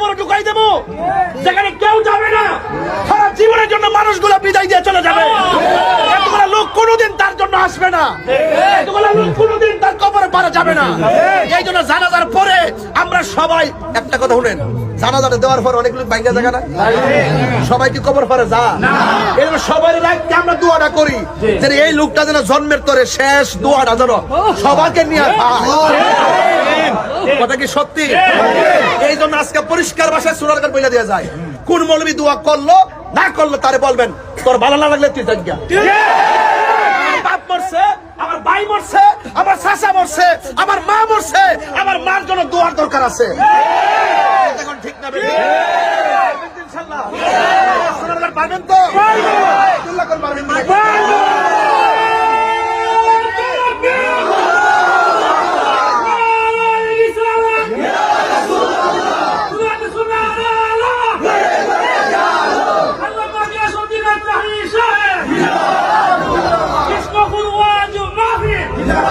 কবর ঢুকাই দেবো। যেখানে কেউ যাবে না, সারা জীবনের জন্য মানুষগুলো বিদায় দিয়ে চলে যাবে। লোক কোনোদিন তার জন্য আসবে না। লোক কোনোদিন তার কবরে পারা যাবে না। এই জন্য জানাজার পরে আমরা সবাই, একটা কথা শুনেন, জানাজাটা দেওয়ার পর অনেক লোক না? সবাই কি কবর যা। সবাই রাখতে আমরা দোয়াটা করি যে এই লোকটা যেন জন্মের তরে শেষ দোয়াটা যেন সবাইকে নিয়ে। কথা কি সত্যি? এই আজকে পরিষ্কার ভাষায় সুরারকার বইলা দেওয়া যায়। কোন মৌলবী দোয়া করল না করল তারে বলবেন তোর ভালো না লাগলে তুই জায়গা বাপ মরছে আমার ভাই মরছে আমার চাচা মরছে আমার মা মরছে আমার মার জন্য দোয়ার দরকার আছে। এখন ঠিক না ইনশাল্লাহ? পারবেন তো? পারবেন তো নাকি?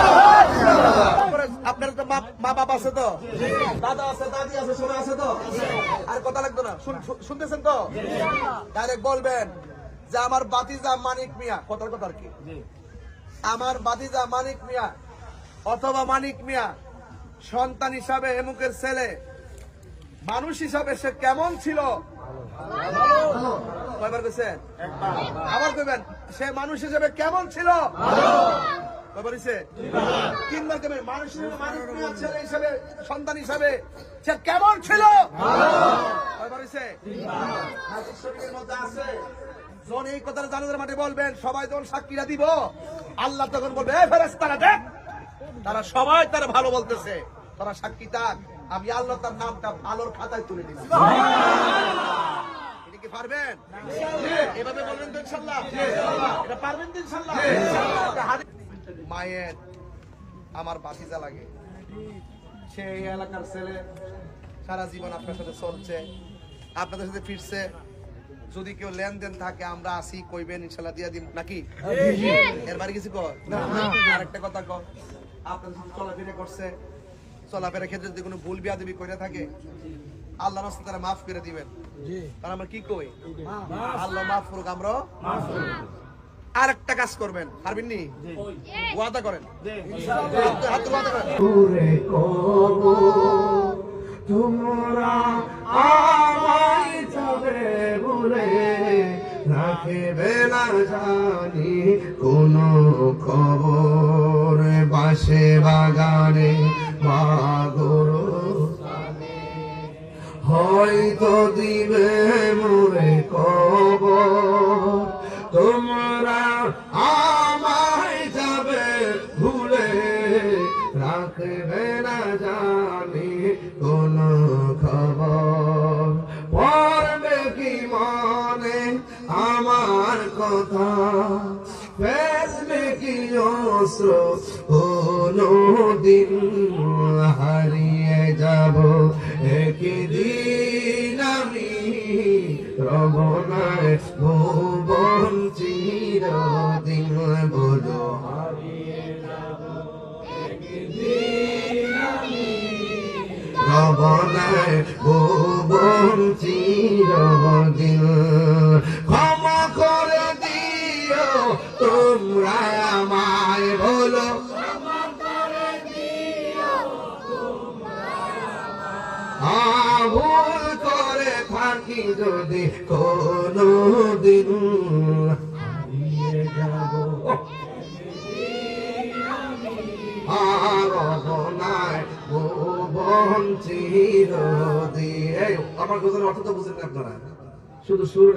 তারপরে আপনার তো মা- বাবা আছে তো? দাদা আছে দাদি আছে সবাই আছে তো? আর কথা লাগতো না। শুন- শুন- শুনতেছেন তো? ডাইরেক্ট বলবেন যে আমার বাতিজা মানিক মিয়া কথার কথা আর কি? আমার বাতিজা মানিক মিয়া অথবা মানিক মিয়া সন্তান হিসাবে এমুকের ছেলে মানুষ হিসাবে সে কেমন ছিল? কয়বার আবার কইবেন সে মানুষ হিসেবে কেমন ছিল? কেমন ছিল? এই কথাটা মাঠে বলবেন, সবাই সাক্ষীরা দিব, আল্লাহ তখন বলবে ফেরেশতারা, দেখ, তারা সবাই তারা ভালো বলতেছে। তারা সাক্ষী থাক, আমি আল্লাহ তার নামটা ভালোর খাতায় তুলে দিচ্ছি পারবেন? এভাবে বলবেন তো ইনশাল্লাহ। এটা পারবেন তো ইনশাল্লাহ। মায়ের আমার বাতিজা লাগে। সে এই এলাকার ছেলে সারা জীবন আপনার সাথে চলছে আপনাদের সাথে ফিরছে। যদি কেউ লেনদেন থাকে আমরা আসি কইবেন ইনশাল্লাহ দিয়া দিন নাকি? এর বাড়ি কিছু কর আরেকটা কথা কর আপনার সাথে চলাফেরা করছে। চলাফেরার ক্ষেত্রে যদি কোনো ভুল বিয়া বিয়াদবি করে থাকে আল্লাহ রাস্তা তারা মাফ করে দিবেন। তাহলে আমরা কি কই? আল্লাহ মাফ করুক আমরা আর একটা কাজ করবেন। পারবেন নি? ওয়াদা করেন। তোমরা আমায় যাবে বলে রাখবে না জানি কোন খবর বাসে বাগানে মাগরো। হয়তো দিবে তোমরা আমায় যাবে ভুলে। রাখবে না জানি কোন খবর। পড়বে কি মনে আমার কথা? ফেসবে কি অস্ত্র? দিন হারিয়ে যাব। একদিন আমি রবনায় ভুবন চিরদিন বলো রবনায় ভুবন চিরদিন ক্ষমা করে দিও তোমরা আমায় বলো ভুল করে থাকি যদি কোনো দিন আমার কথার অর্থ তো বুঝেন না আপনারা। শুধু সুর